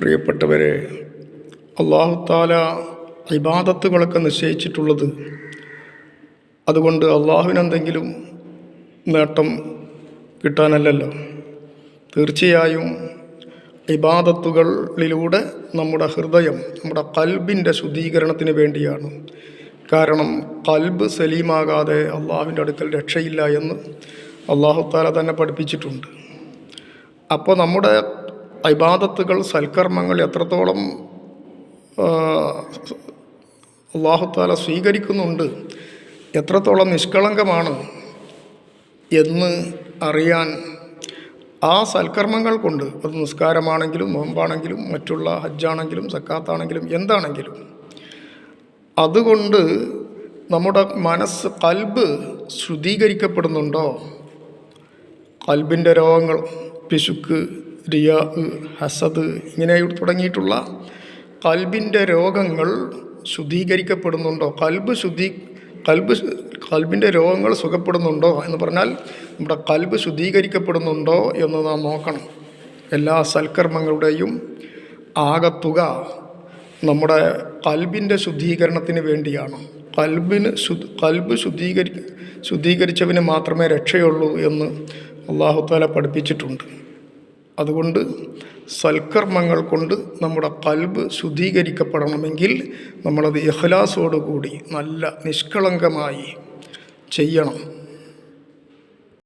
പ്രിയപ്പെട്ടവരെ അള്ളാഹുത്താല ഇബാദത്തുകളൊക്കെ നിശ്ചയിച്ചിട്ടുള്ളത് അതുകൊണ്ട് അള്ളാഹുവിനെന്തെങ്കിലും നേട്ടം കിട്ടാനല്ലല്ലോ. തീർച്ചയായും ഇബാദത്തുകളിലൂടെ നമ്മുടെ ഹൃദയം നമ്മുടെ കൽബിന്റെ ശുദ്ധീകരണത്തിന് വേണ്ടിയാണ്. കാരണം കൽബ് സലീമാകാതെ അള്ളാഹുവിന്റെ അടുക്കൽ രക്ഷയില്ല എന്ന് അള്ളാഹുത്താല തന്നെ പഠിപ്പിച്ചിട്ടുണ്ട്. അപ്പോൾ നമ്മുടെ ഇബാദത്തുകൾ സൽക്കർമ്മങ്ങൾ എത്രത്തോളം അള്ളാഹുത്താല സ്വീകരിക്കുന്നുണ്ട് എത്രത്തോളം നിഷ്കളങ്കമാണ് എന്ന് അറിയാൻ ആ സൽക്കർമ്മങ്ങൾ കൊണ്ട് അത് നിസ്കാരമാണെങ്കിലും നോമ്പാണെങ്കിലും മറ്റുള്ള ഹജ്ജാണെങ്കിലും സക്കാത്താണെങ്കിലും എന്താണെങ്കിലും അതുകൊണ്ട് നമ്മുടെ മനസ്സ് കൽബ് ശുദ്ധീകരിക്കപ്പെടുന്നുണ്ടോ? കൽബിന്റെ രോഗങ്ങൾ പിശുക്ക് റിയ ഹസദ് ഇങ്ങനെ തുടങ്ങിയിട്ടുള്ള കൽബിന്റെ രോഗങ്ങൾ ശുദ്ധീകരിക്കപ്പെടുന്നുണ്ടോ? കൽബ് ശുദ്ധീ കൽബ് കൽബിന്റെ രോഗങ്ങൾ സുഖപ്പെടുന്നുണ്ടോ എന്ന് പറഞ്ഞാൽ നമ്മുടെ കൽബ് ശുദ്ധീകരിക്കപ്പെടുന്നുണ്ടോ എന്ന് നാം നോക്കണം. എല്ലാ സൽക്കർമ്മങ്ങളുടെയും ആകത്തുക നമ്മുടെ കൽബിന്റെ ശുദ്ധീകരണത്തിന് വേണ്ടിയാണ്. കൽബിന് ശു കൽബ് ശുദ്ധീകരി ശുദ്ധീകരിച്ചവന് മാത്രമേ രക്ഷയുള്ളൂ എന്ന് അള്ളാഹുത്താല പഠിപ്പിച്ചിട്ടുണ്ട്. അതുകൊണ്ട് സൽക്കർമ്മങ്ങൾ കൊണ്ട് നമ്മുടെ കൽബ് ശുദ്ധീകരിക്കപ്പെടണമെങ്കിൽ നമ്മളത് ഇഹ്ലാസോടുകൂടി നല്ല നിഷ്കളങ്കമായി ചെയ്യണം.